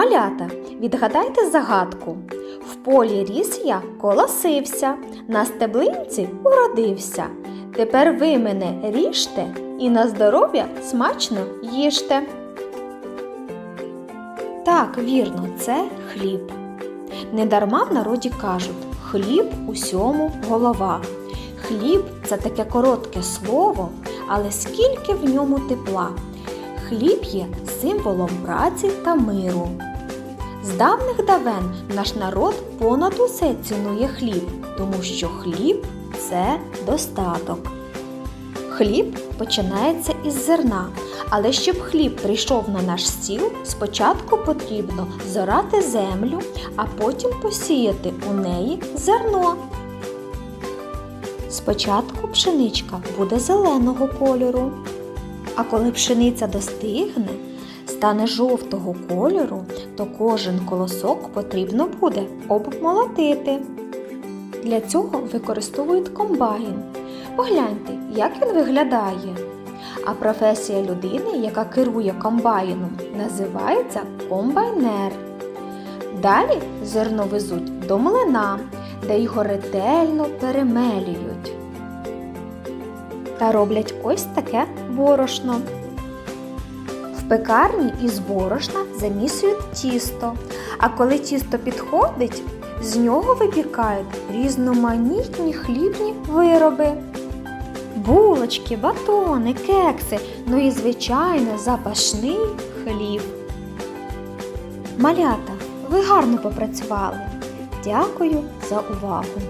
Малята, відгадайте загадку. В полі ріс я колосився, на стеблинці уродився. Тепер ви мене ріжте і на здоров'я смачно їжте. Так, вірно, це хліб. Недарма в народі кажуть хліб усьому голова. Хліб це таке коротке слово, але скільки в ньому тепла. Хліб є символом праці та миру. З давних давен наш народ понад усе цінує хліб, тому що хліб це достаток. Хліб починається із зерна, але щоб хліб прийшов на наш стіл, спочатку потрібно зорати землю, а потім посіяти у неї зерно. Спочатку пшеничка буде зеленого кольору, а коли пшениця достигне, стане жовтого кольору, то кожен колосок потрібно буде обмолотити. Для цього використовують комбайн. Погляньте, як він виглядає. А професія людини, яка керує комбайном, називається комбайнер. Далі зерно везуть до млина, де його ретельно перемелюють. Та роблять ось таке борошно. Пекарні із борошна замісують тісто, а коли тісто підходить, з нього випікають різноманітні хлібні вироби. Булочки, батони, кекси, ну і звичайно запашний хліб. Малята, ви гарно попрацювали. Дякую за увагу!